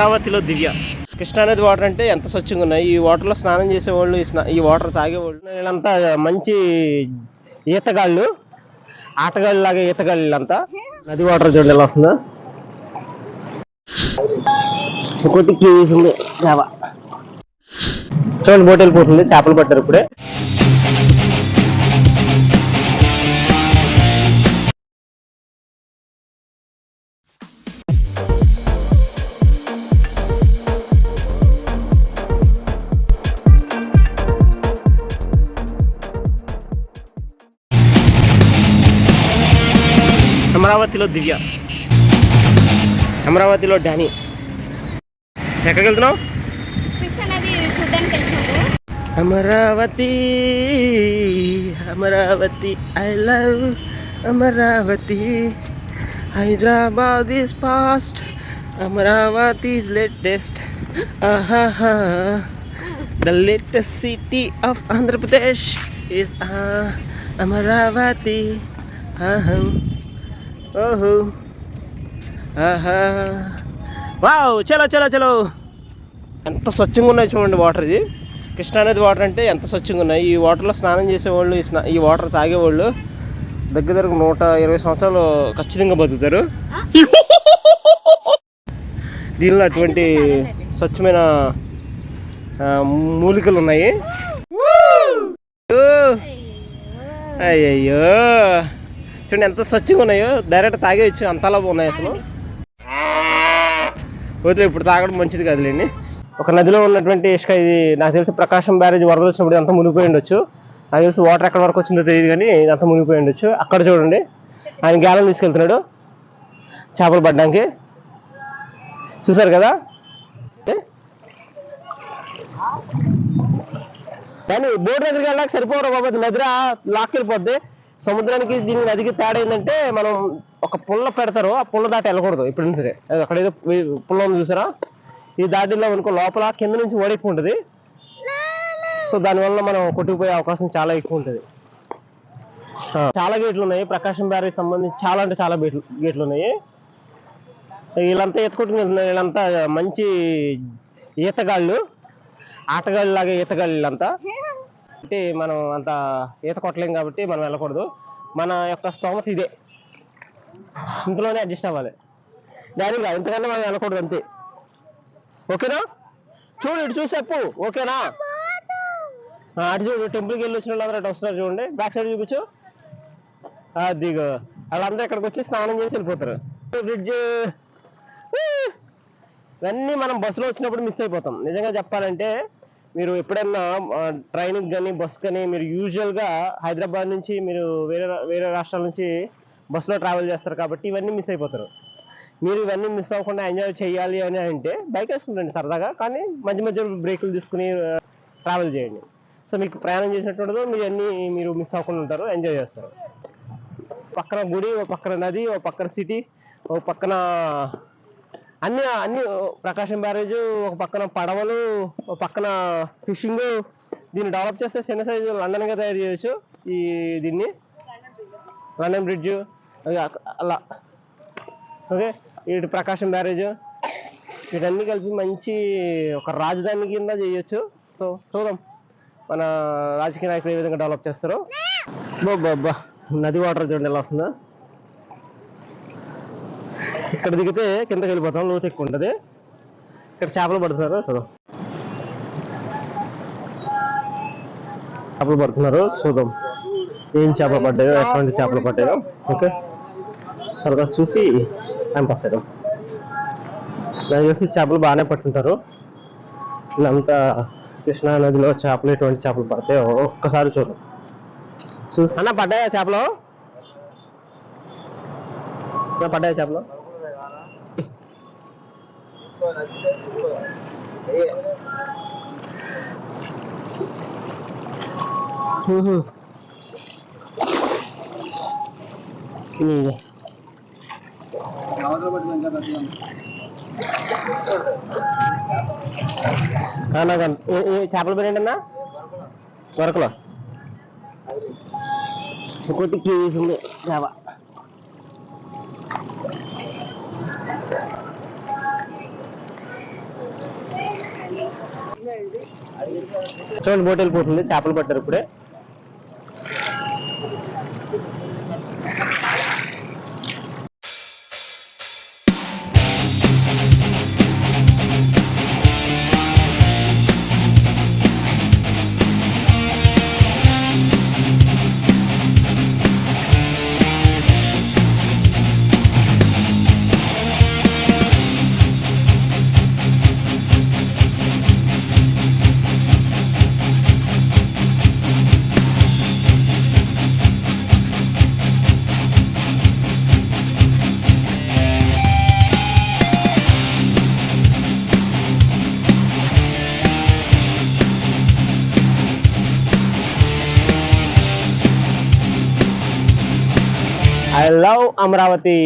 అమరావతిలో దివ్య. కృష్ణానది వాటర్ అంటే ఎంత స్వచ్ఛంగా ఉన్నాయి? ఈ వాటర్లో స్నానం చేసేవాళ్ళు ఈ ఈ వాటర్ తాగేవాళ్ళు వీళ్ళంతా మంచి ఈతగాళ్ళు ఆటగాళ్ళు లాగా ఈతగాళ్ళు వీళ్ళంతా నది వాటర్ చూడండి ఎలా వస్తుందా. ఇంకోటి క్యూస్ చేప చూడండి బోట్ వెళ్ళిపోతుంది చేపలు పట్టారు ఇప్పుడే. అమరావతిలో దివ్య. అమరావతిలో డానీ. ఎక్కడికి వెళ్తున్నావు Amaravati Amaravati I love Amaravati. Hyderabad is past Amaravati is latest. ఆహాహా. The latest city of Andhra Pradesh is Amaravati. ఆహా. ఓహో. ఆహా. వావ్ చలో చలో చలో. ఎంత స్వచ్ఛంగా ఉన్నాయి చూడండి వాటర్ ఇది. కృష్ణానది వాటర్ అంటే ఎంత స్వచ్ఛంగా ఉన్నాయి. ఈ వాటర్లో స్నానం చేసేవాళ్ళు ఈ స్నా ఈ వాటర్ తాగేవాళ్ళు దగ్గర దగ్గర నూట ఇరవై సంవత్సరాలు ఖచ్చితంగా బతుకుతారు. దీనిలో అటువంటి స్వచ్ఛమైన మూలికలు ఉన్నాయి! అయ్యయ్యో. చూడండి ఎంత స్వచ్ఛంగా ఉన్నాయో. డైరెక్ట్ తాగేయచ్చు. అంతలా ఉన్నాయి అసలు. పోతే ఇప్పుడు తాగడం మంచిది కాదులేండి ఒక నదిలో ఉన్నటువంటి ఇసుక ఇది నాకు తెలిసి ప్రకాశం బ్యారేజ్ వరద వచ్చినప్పుడు అంతా మునిగిపోయి ఉండొచ్చు. నాకు తెలిసి వాటర్ ఎక్కడ వరకు వచ్చిందో తెలియదు కానీ ఇదంతా మునిగిపోయి ఉండొచ్చు. అక్కడ చూడండి. ఆయన గ్యాలం తీసుకెళ్తున్నాడు. చేపలు పడ్డానికి. చూసారు కదా? కానీ బోట్ దగ్గరికి వెళ్ళాక సరిపోరు బాబు? నదిరా లాక్కెళ్ళిపోద్ది. సముద్రానికి దీనికి నదికి తేడా ఏంటంటే మనం ఒక పుల్ల పెడతారు ఆ పుల్ల దాటి వెళ్ళకూడదు ఎప్పుడైనా సరే. అక్కడ ఏదో పుల్ల ఉంది చూసారా? ఈ దాటిలో అనుకో లోపల కింద నుంచి ఓడెక్కి ఉంటుంది సో దానివల్ల మనం కొట్టుకుపోయే అవకాశం చాలా ఎక్కువ ఉంటుంది. చాలా గేట్లు ఉన్నాయి. ప్రకాశం బ్యారేజ్ సంబంధించి చాలా అంటే చాలా గేట్లు గేట్లు ఉన్నాయి. వీళ్ళంతా ఎత్తుకుంటుని వీళ్ళంతా మంచి ఈతగాళ్ళు ఆటగాళ్ళు లాగా ఈతగాళ్ళు వీళ్ళంతా. అంటే మనం అంత ఈత కొట్టలేం కాబట్టి మనం వెళ్ళకూడదు. మన యొక్క స్తోమత ఇదే. ఇంట్లోనే అడ్జస్ట్ అవ్వాలి. దానిగా ఇంతకన్నా మనం వెళ్ళకూడదు అంతే. ఓకేనా? చూడు ఇటు చూసి చెప్పు. ఓకేనా? అటు చూడు టెంపుల్కి వెళ్ళి వచ్చిన వాళ్ళు అటు వస్తున్నారు చూడండి. బ్యాక్ సైడ్ చూపించు. అదిగో వాళ్ళందరూ ఇక్కడికి వచ్చి స్నానం చేసి వెళ్ళిపోతారు. బ్రిడ్జ్ ఇవన్నీ మనం బస్సులో వచ్చినప్పుడు మిస్ అయిపోతాం. నిజంగా చెప్పాలంటే మీరు ఎప్పుడన్నా ట్రైన్కి కానీ బస్ కానీ మీరు యూజువల్గా హైదరాబాద్ నుంచి మీరు వేరే వేరే రాష్ట్రాల నుంచి బస్సులో ట్రావెల్ చేస్తారు కాబట్టి ఇవన్నీ మిస్ అయిపోతారు. మీరు ఇవన్నీ మిస్ అవ్వకుండా ఎంజాయ్ చేయాలి అని అంటే బైక్ వేసుకుంటండి సరదాగా కానీ మధ్య మధ్య బ్రేకులు తీసుకుని ట్రావెల్ చేయండి. సో మీకు ప్రయాణం చేసినట్టు మీరు అన్ని మీరు మిస్ అవ్వకుండా ఉంటారు ఎంజాయ్ చేస్తారు. పక్కన గుడి ఓ పక్కన నది ఓ పక్కన సిటీ ఓ పక్కన అన్ని అన్ని ప్రకాశం బ్యారేజ్ ఒక పక్కన పడవలు ఒక పక్కన ఫిషింగ్ దీన్ని డెవలప్ చేస్తే చిన్న సైజు లండన్గా తయారు చేయొచ్చు ఈ దీన్ని. లండన్ బ్రిడ్జ్ అలా. ఓకే? ఇటు ప్రకాశం బ్యారేజ్. వీటన్ని కలిపి మంచి ఒక రాజధాని కింద చేయొచ్చు. సో చూద్దాం. మన రాజకీయ నాయకులు ఏ విధంగా డెవలప్ చేస్తారో. బాబా నది వాటర్ చూడండి ఎలా వస్తుందా. ఇక్కడ దిగితే కిందకి వెళ్ళిపోతాం లోతు ఎక్కువ ఉంటుంది. ఇక్కడ చేపలు పడుతున్నారు చూద్దాం. చేపలు పడుతున్నారు చూద్దాం. ఏం చేపలు పడ్డాయో ఎటువంటి చేపలు పడ్డాయో. ఓకే. తర్వాత చూసి టైం పాస్ అయ్యాం నాకు చేపలు బాగానే పట్టుంటారు. ఇదంతా కృష్ణా నదిలో చేపలు ఎటువంటి చేపలు పడతాయో ఒక్కసారి చూద్దాం. చూ అన్న పడ్డాయా చేపలు? పడ్డాయా చేపలు? చేపల పేరు ఏంటన్నా? వరకులో ఇంకోటి కేజీస్ ఉంది చేప చూడండి బోట్ పోతుంది చేపలు పట్టారు ఇప్పుడే. I love Amaravati